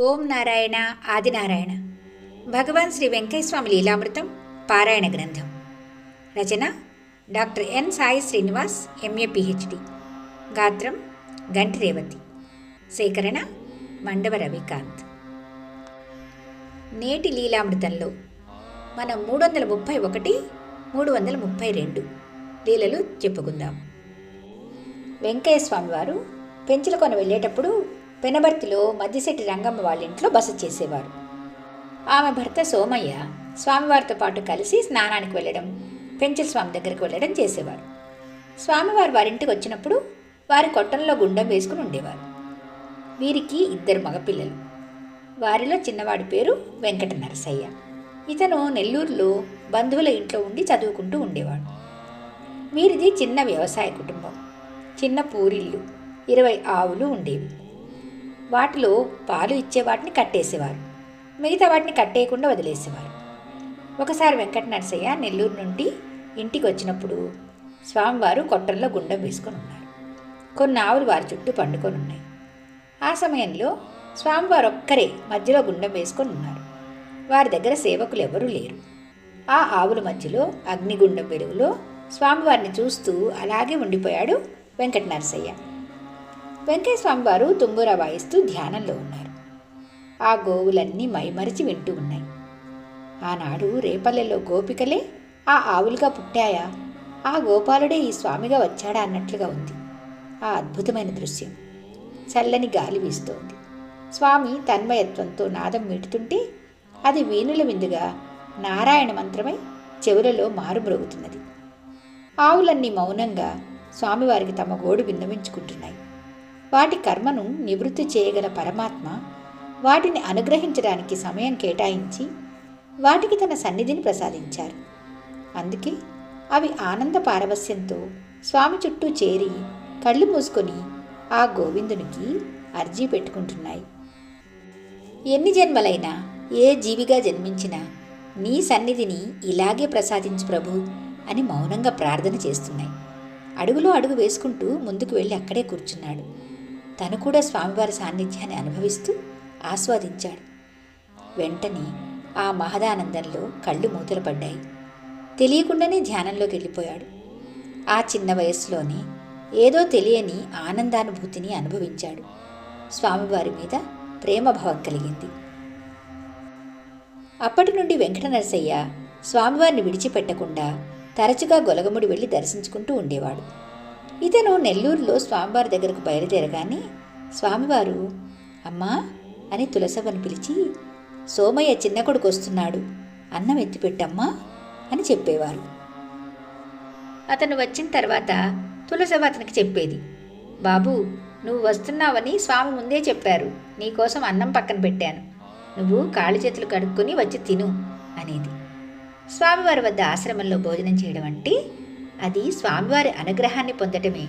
ఓం నారాయణ ఆదినారాయణ భగవాన్ శ్రీ వెంకటస్వామి లీలామృతం పారాయణ గ్రంథం. రచన doctor N Sai Srinivas MA PhD. గాత్రం గంటి రేవతి. సేకరణ మండవ రవికాంత్. నేటి లీలామృతంలో మనం మూడు వందల ముప్పై ఒకటి మూడు వందల ముప్పై రెండు లీలలు చెప్పుకుందాం. వెంకయ్య స్వామి వారు పెంచులకొని వెళ్ళేటప్పుడు పెనబర్తిలో మద్దిశెట్టి రంగమ్మ వాళ్ళ ఇంట్లో బస చేసేవారు. ఆమె భర్త సోమయ్య స్వామివారితో పాటు కలిసి స్నానానికి వెళ్ళడం పెంచల స్వామి దగ్గరికి వెళ్ళడం చేసేవారు. స్వామివారు వారింటికి వచ్చినప్పుడు వారి కొట్టంలో గుండం వేసుకుని ఉండేవారు. వీరికి ఇద్దరు మగపిల్లలు. వారిలో చిన్నవాడి పేరు వెంకట నరసయ్య. ఇతను నెల్లూరులో బంధువుల ఇంట్లో ఉండి చదువుకుంటూ ఉండేవాడు. వీరిది చిన్న వ్యవసాయ కుటుంబం. చిన్న పూరిళ్ళు ఇరవై ఆవులు ఉండేవి. వాటిలో పాలు ఇచ్చే వాటిని కట్టేసేవారు. మిగతా వాటిని కట్టేయకుండా వదిలేసేవారు. ఒకసారి వెంకట నరసయ్య నెల్లూరు నుండి ఇంటికి వచ్చినప్పుడు స్వామివారు కొట్టంలో గుండం వేసుకొని ఉన్నారు. కొన్ని ఆవులు వారి చుట్టూ పండుకొని ఉన్నాయి. ఆ సమయంలో స్వామివారు ఒక్కరే మధ్యలో గుండం వేసుకొని ఉన్నారు. వారి దగ్గర సేవకులు ఎవరూ లేరు. ఆ ఆవుల మధ్యలో అగ్నిగుండం వెలుగులో స్వామివారిని చూస్తూ అలాగే ఉండిపోయాడు వెంకట నరసయ్య వెంకటేశ్వామి వారు తుంబుర వాయిస్తూ ధ్యానంలో ఉన్నారు. ఆ గోవులన్నీ మైమరిచి వింటూ ఉన్నాయి. ఆనాడు రేపల్లెలో గోపికలే ఆ ఆవులుగా పుట్టాయా? ఆ గోపాలుడే ఈ స్వామిగా వచ్చాడా అన్నట్లుగా ఉంది. ఆ అద్భుతమైన దృశ్యం. చల్లని గాలి వీస్తోంది. స్వామి తన్మయత్వంతో నాదం మీటుతుంటే అది వీణుల విందుగా నారాయణ మంత్రమై చెవులలో మారుమ్రోగుతున్నది ఆవులన్నీ మౌనంగా స్వామివారికి తమ గోడు విన్నవించుకుంటున్నాయి. వాటి కర్మను నివృత్తి చేయగల పరమాత్మ వాటిని అనుగ్రహించడానికి సమయం కేటాయించి వాటికి తన సన్నిధిని ప్రసాదించారు. అందుకే అవి ఆనంద పారవస్యంతో స్వామి చుట్టూ చేరి కళ్ళు మూసుకొని ఆ గోవిందునికి అర్జీ పెట్టుకుంటున్నాయి. ఎన్ని జన్మలైనా ఏ జీవిగా జన్మించినా నీ సన్నిధిని ఇలాగే ప్రసాదించు ప్రభు అని మౌనంగా ప్రార్థన చేస్తున్నాయి. అడుగులో అడుగు వేసుకుంటూ ముందుకు వెళ్ళి అక్కడే కూర్చున్నాడు. తను కూడా స్వామివారి సాన్నిధ్యాన్ని అనుభవిస్తూ ఆస్వాదించాడు. వెంటనే ఆ మహదానందంలో కళ్ళు మూతలు పడ్డాయి తెలియకుండానే ధ్యానంలోకి వెళ్ళిపోయాడు. ఆ చిన్న వయస్సులోనే ఏదో తెలియని ఆనందానుభూతిని అనుభవించాడు. స్వామివారి మీద ప్రేమభావం కలిగింది. అప్పటి నుండి వెంకట నరసయ్య స్వామివారిని విడిచిపెట్టకుండా తరచుగా గొలగముడి వెళ్ళి దర్శించుకుంటూ ఉండేవాడు. ఇతను నెల్లూరులో స్వామివారి దగ్గరకు బయలుదేరగానే స్వామివారు అమ్మా అని తులసవ్వను పిలిచి సోమయ్య చిన్న కొడుకు వస్తున్నాడు అన్నం ఎత్తిపెట్టమ్మా అని చెప్పేవారు. అతను వచ్చిన తర్వాత తులసవ్వ అతనికి చెప్పేది బాబు నువ్వు వస్తున్నావని స్వామి ముందే చెప్పారు నీకోసం అన్నం పక్కన పెట్టాను నువ్వు కాళ్ళు చేతులు కడుక్కొని వచ్చి తిను అనేది. స్వామివారి వద్ద ఆశ్రమంలో భోజనం చేయడం అంటే అది స్వామివారి అనుగ్రహాన్ని పొందటమే.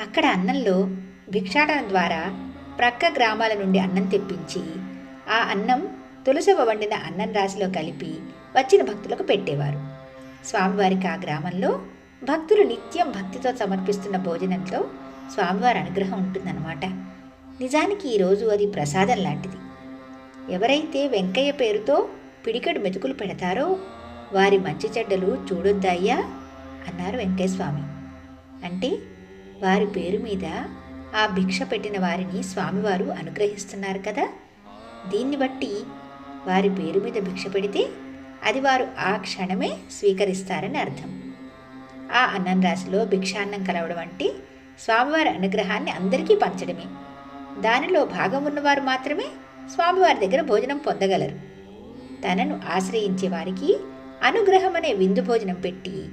అక్కడ అన్నంలో భిక్షాటన ద్వారా ప్రక్క గ్రామాల నుండి అన్నం తెప్పించి ఆ అన్నం తులసవ వండిన అన్నం రాశిలో కలిపి వచ్చిన భక్తులకు పెట్టేవారు. స్వామివారికి ఆ గ్రామంలో భక్తులు నిత్యం భక్తితో సమర్పిస్తున్న భోజనంలో స్వామివారి అనుగ్రహం ఉంటుందన్నమాట. నిజానికి ఈరోజు అది ప్రసాదం లాంటిది. ఎవరైతే వెంకయ్య పేరుతో పిడికెడు మెతుకులు పెడతారో వారి మంచి చెడ్డలు చూడొద్దయ్యా అన్నారు వెంకయ్య అంటే వారి పేరు మీద ఆ భిక్ష పెట్టిన వారిని స్వామివారు అనుగ్రహిస్తున్నారు కదా. దీన్ని బట్టి వారి పేరు మీద భిక్ష పెడితే అది వారు ఆ క్షణమే స్వీకరిస్తారని అర్థం. ఆ అన్నం రాశిలో భిక్షాన్నం కలవడం అంటే స్వామివారి అనుగ్రహాన్ని అందరికీ పంచడమే. దానిలో భాగం ఉన్నవారు మాత్రమే స్వామివారి దగ్గర భోజనం పొందగలరు. తనను ఆశ్రయించే వారికి అనుగ్రహం అనే విందు భోజనం పెట్టి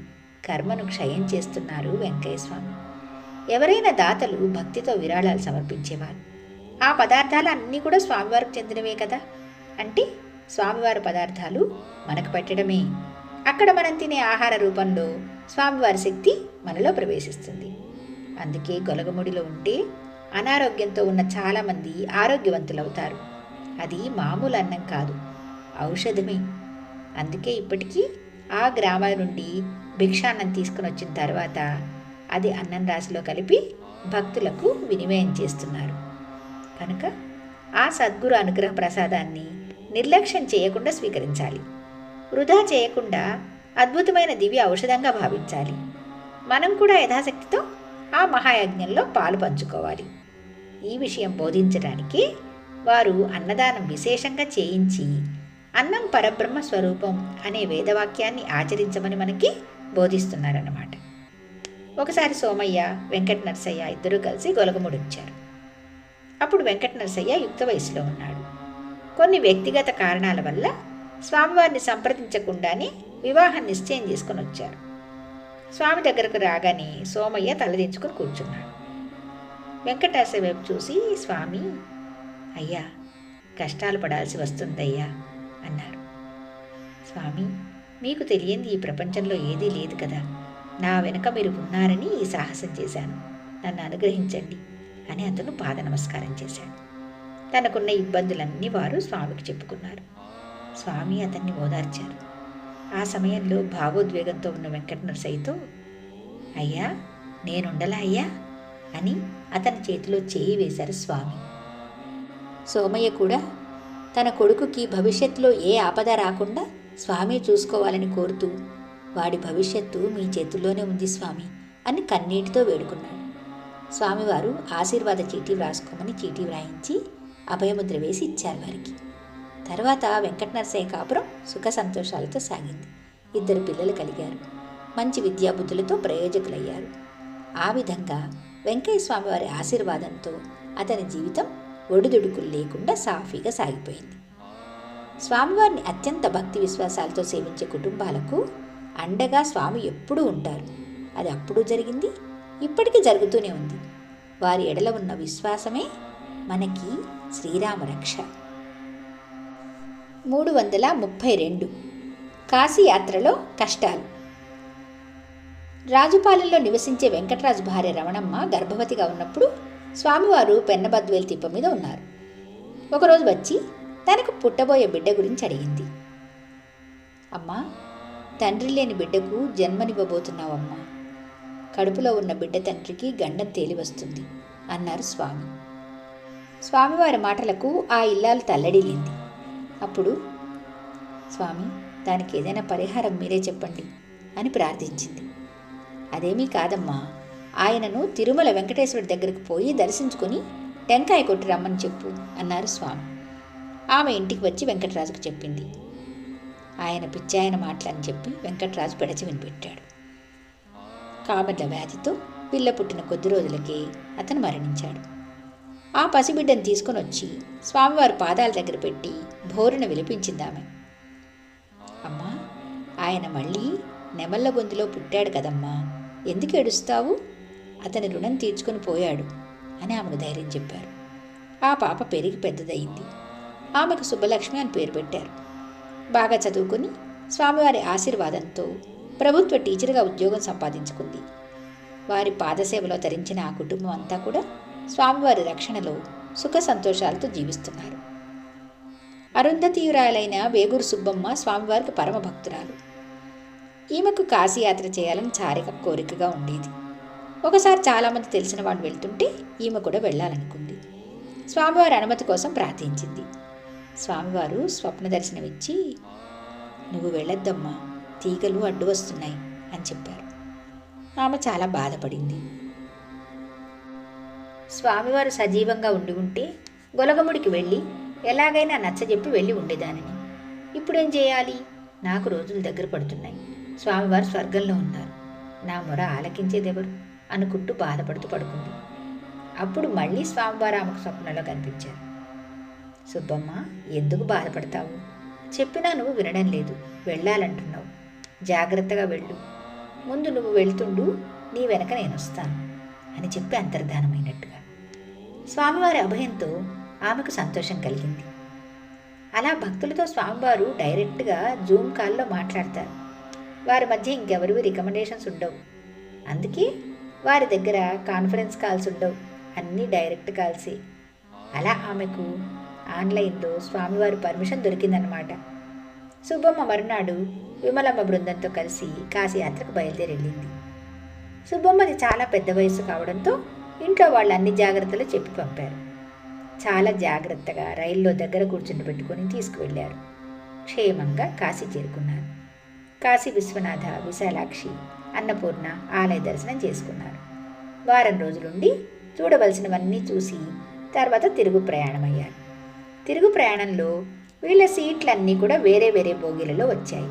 కర్మను క్షయం చేస్తున్నారు వెంకయ్యస్వామి. ఎవరైనా దాతలు భక్తితో విరాళాలు సమర్పించేవారు. ఆ పదార్థాలు అన్నీ కూడా స్వామివారికి చెందినవే కదా? అంటే స్వామివారి పదార్థాలు మనకు పెట్టడమే. అక్కడ మనం తినే ఆహార రూపంలో స్వామివారి శక్తి మనలో ప్రవేశిస్తుంది. అందుకే గొలగముడిలో ఉంటే అనారోగ్యంతో ఉన్న చాలామంది ఆరోగ్యవంతులవుతారు. అది మామూలు అన్నం కాదు ఔషధమే. అందుకే ఇప్పటికీ ఆ గ్రామాల నుండి భిక్షాన్నం తీసుకుని వచ్చిన తర్వాత అది అన్నం రాశిలో కలిపి భక్తులకు వినిమయం చేస్తున్నారు. కనుక ఆ సద్గురు అనుగ్రహ ప్రసాదాన్ని నిర్లక్ష్యం చేయకుండా స్వీకరించాలి. వృధా చేయకుండా అద్భుతమైన దివ్య ఔషధంగా భావించాలి. మనం కూడా యథాశక్తితో ఆ మహాయజ్ఞంలో పాలు పంచుకోవాలి. ఈ విషయం బోధించడానికి వారు అన్నదానం విశేషంగా చేయించి అన్నం పరబ్రహ్మ స్వరూపం అనే వేదవాక్యాన్ని ఆచరించమని మనకి బోధిస్తున్నారన్నమాట. ఒకసారి సోమయ్య వెంకట నరసయ్య ఇద్దరూ కలిసి గొలగముడిచ్చారు అప్పుడు వెంకట నరసయ్య యుక్త వయసులో ఉన్నాడు. కొన్ని వ్యక్తిగత కారణాల వల్ల స్వామివారిని సంప్రదించకుండానే వివాహం నిశ్చయం చేసుకొని వచ్చారు. స్వామి దగ్గరకు రాగానే సోమయ్య తలదించుకుని కూర్చున్నాడు. వెంకటాస వైపు చూసి స్వామి అయ్యా కష్టాలు పడాల్సి వస్తుందయ్యా అన్నారు. స్వామి మీకు తెలియంది ఈ ప్రపంచంలో ఏదీ లేదు కదా. నా వెనుక మీరు ఉన్నారని ఈ సాహసం చేశాను. నన్ను అనుగ్రహించండి అని అతను పాద నమస్కారం చేశాడు. తనకున్న ఇబ్బందులన్నీ వారు స్వామికి చెప్పుకున్నారు. స్వామి అతన్ని ఓదార్చారు. ఆ సమయంలో భావోద్వేగంతో ఉన్న వెంకటనర నరసయ్యతో అయ్యా నేనుండలా అయ్యా? అని అతని చేతిలో చేయి వేశారు స్వామి. సోమయ్య కూడా తన కొడుకుకి భవిష్యత్తులో ఏ ఆపద రాకుండా స్వామి చూసుకోవాలని కోరుతూ వాడి భవిష్యత్తు మీ చేతుల్లోనే ఉంది స్వామి అని కన్నీటితో వేడుకున్నాడు. స్వామివారు ఆశీర్వాద చీటీ వ్రాసుకోమని చీటీ వ్రాయించి అభయముద్ర వేసి ఇచ్చారు వారికి. తర్వాత వెంకట నరసయ్య కాపురం సుఖ సంతోషాలతో సాగింది. ఇద్దరు పిల్లలు కలిగారు. మంచి విద్యాబుద్ధులతో ప్రయోజకులయ్యారు. ఆ విధంగా వెంకయ్య స్వామివారి ఆశీర్వాదంతో అతని జీవితం ఒడిదుడుకులు లేకుండా సాఫీగా సాగిపోయింది. స్వామివారిని అత్యంత భక్తి విశ్వాసాలతో సేవించే కుటుంబాలకు అండగా స్వామి ఎప్పుడూ ఉంటారు. అది అప్పుడు జరిగింది ఇప్పటికీ జరుగుతూనే ఉంది. వారి ఎడల ఉన్న విశ్వాసమే మనకి శ్రీరామ రక్ష. మూడు వందల ముప్పై రెండు కాశీయాత్రలో కష్టాలు. రాజుపాలెంలో నివసించే వెంకటరాజు భార్య రమణమ్మ గర్భవతిగా ఉన్నప్పుడు స్వామివారు పెన్నబద్వేలు తిప్ప మీద ఉన్నారు. ఒకరోజు వచ్చి తనకు పుట్టబోయే బిడ్డ గురించి అడిగింది. అమ్మా తండ్రి లేని బిడ్డకు జన్మనివ్వబోతున్నావమ్మా. కడుపులో ఉన్న బిడ్డ తండ్రికి గండం తేలి వస్తుంది అన్నారు స్వామి. స్వామివారి మాటలకు ఆ ఇల్లాలు తల్లడిల్లింది అప్పుడు స్వామి దానికి ఏదైనా పరిహారం మీరే చెప్పండి అని ప్రార్థించింది. అదేమీ కాదమ్మా. ఆయనను తిరుమల వెంకటేశ్వరుడి దగ్గరకు పోయి దర్శించుకుని టెంకాయ కొట్టి రమ్మని చెప్పు అన్నారు స్వామి. ఆమె ఇంటికి వచ్చి వెంకటరాజుకు చెప్పింది. ఆయన పిచ్చాయన మాటలని చెప్పి వెంకటరాజు పెడచి వినిపెట్టాడు కామెర్ల వ్యాధితో పిల్ల పుట్టిన కొద్ది రోజులకే అతను మరణించాడు. ఆ పసిబిడ్డను తీసుకొని వచ్చి స్వామివారి పాదాల దగ్గర పెట్టి భోరున విలిపించింది ఆమె. అమ్మా ఆయన మళ్ళీ నెమళ్ళ గొంతులో పుట్టాడు కదమ్మా ఎందుకు ఏడుస్తావు? అతని రుణం తీర్చుకొని పోయాడు అని ఆమెకు ధైర్యం చెప్పారు. ఆ పాప పెరిగి పెద్దదయింది ఆమెకు సుబ్బలక్ష్మి అని పేరు పెట్టారు. బాగా చదువుకుని స్వామివారి ఆశీర్వాదంతో ప్రభుత్వ టీచర్గా ఉద్యోగం సంపాదించుకుంది. వారి పాదసేవలో తరించిన ఆ కుటుంబం అంతా కూడా స్వామివారి రక్షణలో సుఖ సంతోషాలతో జీవిస్తున్నారు. అరుంధతీయురాలైన వేగూరు సుబ్బమ్మ స్వామివారికి పరమ భక్తురాలు. ఈమెకు కాశీయాత్ర చేయాలని చారిక కోరికగా ఉండేది. ఒకసారి చాలామంది తెలిసిన వాళ్ళు వెళ్తుంటే ఈమె కూడా వెళ్ళాలనుకుంది. స్వామివారి అనుమతి కోసం ప్రార్థించింది. స్వామివారు స్వప్న దర్శనమిచ్చి నువ్వు వెళ్ళొద్దమ్మా తీగలు అడ్డు వస్తున్నాయి అని చెప్పారు. ఆమె చాలా బాధపడింది. స్వామివారు సజీవంగా ఉండి ఉంటే గొలగముడికి వెళ్ళి ఎలాగైనా నచ్చజెప్పి వెళ్ళి ఉండేదానిని. ఇప్పుడేం చేయాలి? నాకు రోజులు దగ్గర పడుతున్నాయి. స్వామివారు స్వర్గంలో ఉన్నారు. నా మొర ఆలకించేదెవరు? అనుకుంటూ బాధపడుతూ పడుకుంది. అప్పుడు మళ్ళీ స్వామివారు ఆమెకు స్వప్నంలో కనిపించారు. సుబ్బమ్మ ఎందుకు బాధపడతావు? చెప్పినా నువ్వు వినడం లేదు. వెళ్ళాలంటున్నావు. జాగ్రత్తగా వెళ్ళు. ముందు నువ్వు వెళ్తుండు నీ వెనక నేను వస్తాను అని చెప్పి అంతర్ధానమైనట్టుగా. స్వామివారి అభయంతో ఆమెకు సంతోషం కలిగింది. అలా భక్తులతో స్వామివారు డైరెక్ట్గా జూమ్ కాల్లో మాట్లాడతారు. వారి మధ్య ఇంకెవరివి రికమెండేషన్స్ ఉండవు. అందుకే వారి దగ్గర కాన్ఫరెన్స్ కాల్స్ ఉండవు. అన్నీ డైరెక్ట్ కాల్సే. అలా ఆమెకు ఆన్లైన్లో స్వామివారి పర్మిషన్ దొరికిందనమాట సుబ్బమ్మ మరునాడు విమలమ్మ బృందంతో కలిసి కాశీయాత్రకు బయలుదేరెళ్ళింది. సుబ్బమ్మది చాలా పెద్ద వయసు కావడంతో ఇంట్లో వాళ్ళు అన్ని జాగ్రత్తలు చెప్పి పంపారు. చాలా జాగ్రత్తగా రైల్లో దగ్గర కూర్చుని పెట్టుకొని తీసుకువెళ్ళారు. క్షేమంగా కాశీ చేరుకున్నారు. కాశీ విశ్వనాథ విశాలాక్షి అన్నపూర్ణ ఆలయ దర్శనం చేసుకున్నారు. వారం రోజులుండి చూడవలసినవన్నీ చూసి తర్వాత తిరుగు ప్రయాణమయ్యారు. తిరుగు ప్రయాణంలో వీళ్ళ సీట్లన్నీ కూడా వేరే వేరే బోగీలలో వచ్చాయి.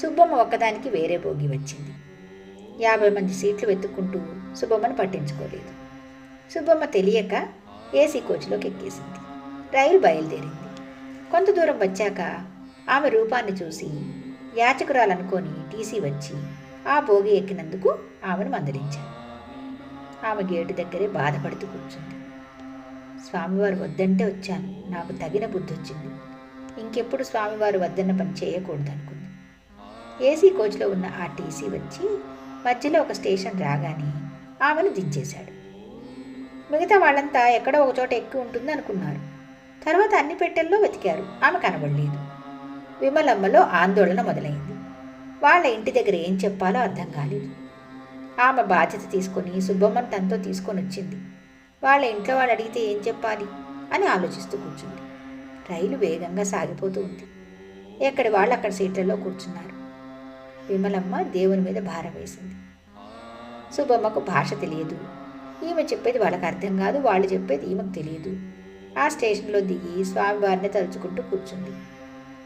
సుబ్బమ్మ ఒక్కదానికి వేరే బోగి వచ్చింది. యాభై మంది సీట్లు వెతుక్కుంటూ సుబ్బమ్మను పట్టించుకోలేదు. సుబ్బమ్మ తెలియక ఏసీ కోచ్లోకి ఎక్కేసింది. రైలు బయలుదేరింది. కొంత దూరం వచ్చాక ఆమె రూపాన్ని చూసి యాచకురాలనుకొని టీసీ వచ్చి ఆ భోగి ఎక్కినందుకు ఆమెను మందలించాను ఆమె గేటు దగ్గరే బాధపడుతూ కూర్చుంది. స్వామివారు వద్దంటే వచ్చాను. నాకు తగిన బుద్ధి వచ్చింది ఇంకెప్పుడు స్వామివారు వద్దన్న పని చేయకూడదు అనుకుంది. ఏసీ కోచ్లో ఉన్న ఆ టీసీ వచ్చి మధ్యలో ఒక స్టేషన్ రాగానే ఆమెను దించేశాడు. మిగతా వాళ్ళంతా ఎక్కడో ఒక చోట ఎక్కి ఉంటుంది అనుకున్నారు. తర్వాత అన్ని పెట్టెల్లో వెతికారు. ఆమె కనబడలేదు. విమలమ్మలో ఆందోళన మొదలైంది. వాళ్ళ ఇంటి దగ్గర ఏం చెప్పాలో అర్థం కాలేదు. ఆమె బాధ్యత తీసుకొని సుబ్బమ్మను తనతో తీసుకొని వచ్చింది వాళ్ళ ఇంట్లో వాళ్ళు అడిగితే ఏం చెప్పాలి? అని ఆలోచిస్తూ కూర్చుంది. రైలు వేగంగా సాగిపోతూ ఉంది. ఎక్కడి వాళ్ళు అక్కడ సీట్లలో కూర్చున్నారు. విమలమ్మ దేవుని మీద భారం వేసింది. సుబ్బమ్మకు భాష తెలియదు. ఈమె చెప్పేది వాళ్ళకి అర్థం కాదు వాళ్ళు చెప్పేది ఈమెకు తెలియదు. ఆ స్టేషన్లో దిగి స్వామివారిని తలుచుకుంటూ కూర్చుంది.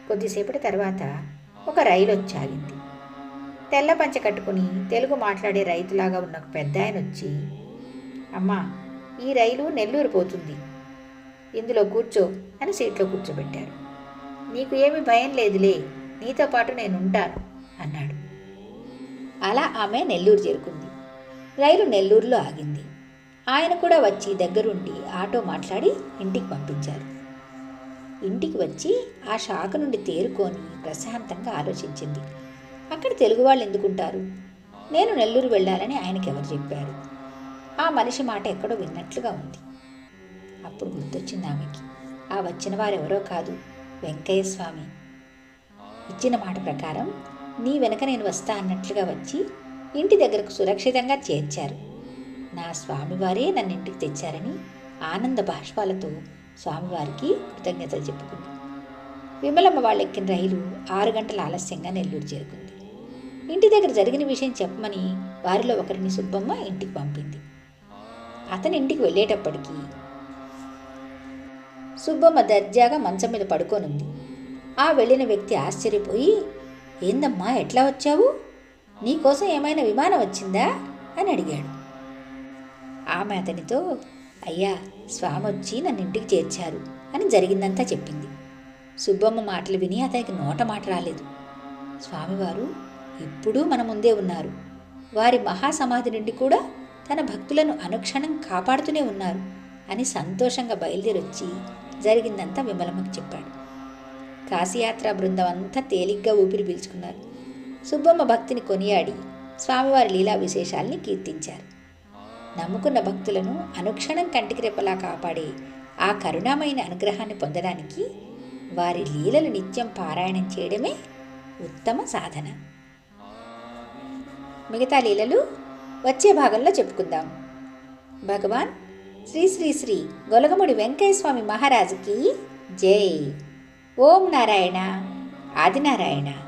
కొద్దిసేపటి తర్వాత ఒక రైలు వచ్చి ఆగింది. తెల్ల పంచ కట్టుకుని తెలుగు మాట్లాడే రైతులాగా ఉన్న ఒక పెద్ద ఆయన వచ్చి అమ్మా ఈ రైలు నెల్లూరు పోతుంది. ఇందులో కూర్చో అని సీట్లో కూర్చోబెట్టాడు నీకు ఏమి భయం లేదులే నీతో పాటు నేను ఉంటాను అన్నాడు. అలా ఆమె నెల్లూరు చేరుకుంది. రైలు నెల్లూరులో ఆగింది. ఆయన కూడా వచ్చి దగ్గరుండి ఆటో మాట్లాడి ఇంటికి పంపించారు. ఇంటికి వచ్చి ఆ షాక్ నుండి తేరుకొని ప్రశాంతంగా ఆలోచించింది. అక్కడ తెలుగు వాళ్ళు ఎందుకుంటారు? నేను నెల్లూరు వెళ్ళాలని ఆయనకి ఎవరు చెప్పారు? ఆ మనిషి మాట ఎక్కడో విన్నట్లుగా ఉంది. అప్పుడు గుర్తొచ్చింది ఆమెకి. ఆ వచ్చిన వారెవరో కాదు వెంకయ్య స్వామి. ఇచ్చిన మాట ప్రకారం నీ వెనక నేను వస్తా అన్నట్లుగా వచ్చి ఇంటి దగ్గరకు సురక్షితంగా చేర్చారు. నా స్వామివారే నన్ను ఇంటికి తెచ్చారని ఆనంద బాష్పాలతో స్వామివారికి కృతజ్ఞతలు చెప్పుకుంది. విమలమ్మ వాళ్ళు ఎక్కిన రైలు ఆరు గంటల ఆలస్యంగా నెల్లూరు చేరుకుంది. ఇంటి దగ్గర జరిగిన విషయం చెప్పమని వారిలో ఒకరిని సుబ్బమ్మ ఇంటికి పంపింది. అతని ఇంటికి వెళ్ళేటప్పటికీ సుబ్బమ్మ దర్జాగా మంచం మీద పడుకోనుంది. ఆ వెళ్ళిన వ్యక్తి ఆశ్చర్యపోయి ఏందమ్మా ఎట్లా వచ్చావు? నీకోసం ఏమైనా విమానం వచ్చిందా? అని అడిగాడు. ఆమె అతనితో అయ్యా స్వామి వచ్చి నన్ను ఇంటికి చేర్చారు అని జరిగిందంతా చెప్పింది. సుబ్బమ్మ మాటలు విని అతనికి నోట మాట రాలేదు. స్వామివారు ఎప్పుడూ మన ముందే ఉన్నారు. వారి మహాసమాధి నుండి కూడా తన భక్తులను అనుక్షణం కాపాడుతూనే ఉన్నారు అని సంతోషంగా బయలుదేరొచ్చి జరిగిందంతా విమలమ్మకి చెప్పాడు. కాశీయాత్ర బృందం అంతా తేలిగ్గా ఊపిరి పీల్చుకున్నారు. సుబ్బమ్మ భక్తిని కొనియాడి స్వామివారి లీలా విశేషాల్ని కీర్తించారు. నమ్ముకున్న భక్తులను అనుక్షణం కంటికి రెప్పలా కాపాడే ఆ కరుణామైన అనుగ్రహాన్ని పొందడానికి వారి లీలలు నిత్యం పారాయణం చేయడమే ఉత్తమ సాధన. మిగతా లీలలు వచ్చే భాగంలో చెప్పుకుందాం. భగవాన్ శ్రీ శ్రీ శ్రీ గొలగముడి వెంకయ్యస్వామి మహారాజుకి జై. ఓం నారాయణ. ఆదినారాయణ.